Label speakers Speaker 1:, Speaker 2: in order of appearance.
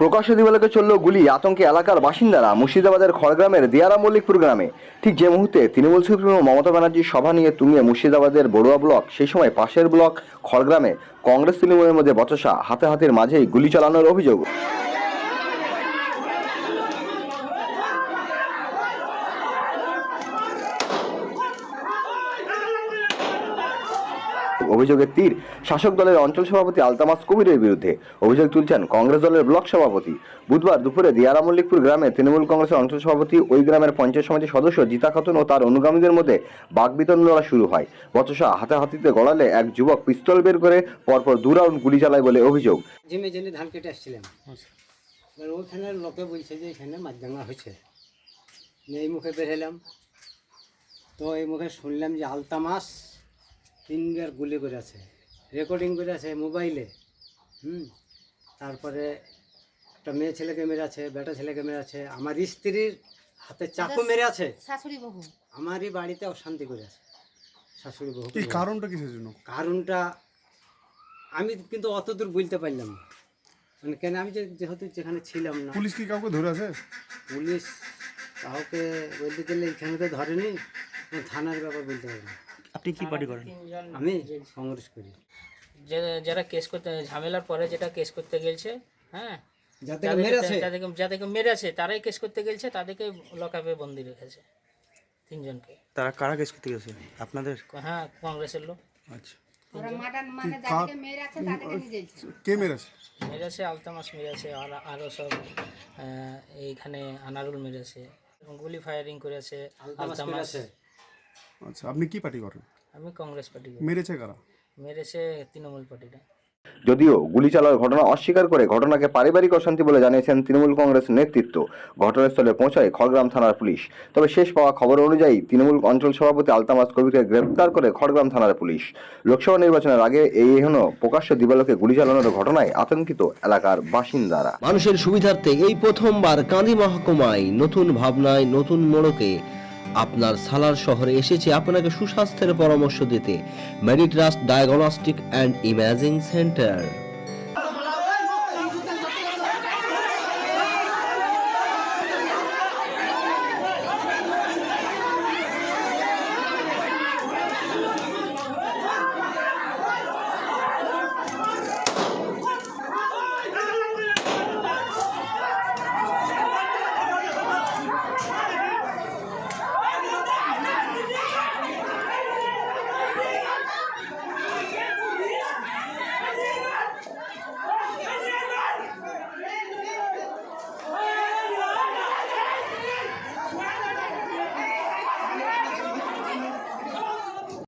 Speaker 1: প্রকাশ্য দিবালোকে চলল গুলি আতঙ্কে এলাকার বাসিন্দারা মুর্শিদাবাদের খড়গ্রামের দিয়ারা মল্লিকপুর গ্রামে। ঠিক যে মুহূর্তে তৃণমূল সুপ্রিমো মমতা ব্যানার্জির সভা নিয়ে তুমিয়ে মুর্শিদাবাদের বড়ুয়া ব্লক, সেই সময় পাশের ব্লক খড়গ্রামে কংগ্রেস তৃণমূলের মধ্যে বচসা হাতে হাতের মাঝেই গুলি চালানোর অভিযোগ। অভিযোগের তীর শাসক দলের অঞ্চল সভাপতি আলতামাস কবিরের বিরুদ্ধে। অভিযোগ তুলছেন কংগ্রেস দলের ব্লক সভাপতি। বুধবার দুপুরে দিয়ারা মল্লিকপুর গ্রামে তৃণমূল কংগ্রেসের অঞ্চল সভাপতি ওই গ্রামের পঞ্চায়েত সমিতির সদস্য জিতা খাতুন ও তার অনুগামীদের মধ্যে বাগবিতণ্ডা শুরু হয়। বচসা হাতাহাতিতে গড়ালে এক যুবক পিস্তল বের করে পরপর দু রাউন্ড গুলি চালায় বলে অভিযোগ।
Speaker 2: জিমে জেনে ধান কেটে আসছিলাম। এবার ওইখানে লোকে বলছে যে এখানে মাছদাঙ্গা হয়েছে। এই মুখে বের হলাম। তো এই মুখে শুনলাম যে আলতা মাছ তিনবার গুলি করে আছে রেকর্ডিং করে আছে মোবাইলে হুম? তারপরে একটা মেয়ে ছেলেকে মেরে আছে বেটা ছেলেকে মেরে আছে আমার স্ত্রীর হাতে চাকু মেরে আছে।
Speaker 3: শাশুড়ি বহু
Speaker 2: আমারই বাড়িতে অশান্তি করে আছে শাশুড়ি বহু
Speaker 4: এই কারণটা কিসের জন্য?
Speaker 2: কারণটা আমি কিন্তু অত দূর বলতে পারলাম না। মানে কেন? আমি যে যেহেতু যেখানে ছিলাম না।
Speaker 4: পুলিশ কি কাউকে ধরে আছে?
Speaker 2: পুলিশ কাউকে বলতে গেলে এখানে তো ধরেনি। থানার ব্যাপার বলতে পারব না।
Speaker 5: আপনি কি পার্টি করেন?
Speaker 2: আমি কংগ্রেস করি।
Speaker 6: যারা কেস করতে ঝামেলার পরে যেটা কেস করতে গেলছে হ্যাঁ?
Speaker 2: যাদেরকে
Speaker 6: যাদেরকে-
Speaker 2: মেরেছে
Speaker 6: তারাই কেস করতে গেলছে তাদেরকে লকআপে বন্দি রেখেছে তিনজনকে।
Speaker 5: তারা কারা কেস করতে গেছে? আপনাদের?
Speaker 6: হ্যাঁ কংগ্রেসের লোক।
Speaker 5: আচ্ছা।
Speaker 3: মানে
Speaker 4: কে মেরেছে
Speaker 6: মেরেছে আলতামাস মেরেছে আর আরও সব এইখানে আনারুল মেরেছে এবং গুলি ফায়ারিং করেছে
Speaker 2: আলতামাস
Speaker 6: আলতামাস
Speaker 2: আছে।
Speaker 4: আচ্ছা আপনি কি পার্টি করেন?
Speaker 6: আমি কংগ্রেস পার্টি করি।
Speaker 4: মেরেছে কারা?
Speaker 6: মেরেছে তৃণমূল পার্টিটা।
Speaker 1: যদিও গুলি চালানোর ঘটনা অস্বীকার করে ঘটনাকে পারিবারিক অশান্তি বলে জানিয়েছেন তৃণমূল কংগ্রেস নেতৃত্ব। ঘটনাস্থলে পৌঁছায় খড়গ্রাম থানার পুলিশ। তবে শেষ পাওয়া খবর অনুযায়ী তৃণমূল অঞ্চল সভাপতি আলতামাস কবিকে গ্রেপ্তার করে খড়গ্রাম থানার পুলিশ। লোকসভা নির্বাচনের আগে এই এখনও প্রকাশ্য দিবালোকে গুলি চালানোর ঘটনায় আতঙ্কিত এলাকার বাসিন্দারা।
Speaker 7: মানুষের সুবিধার্থে এই প্রথমবার কাঁদি মহকুমায় নতুন ভাবনায় নতুন মোড়কে আপনার সালার শহরে এসেছে আপনাকে সুস্বাস্থ্যের পরামর্শ দিতে। Meditrust diagnostic and imaging centre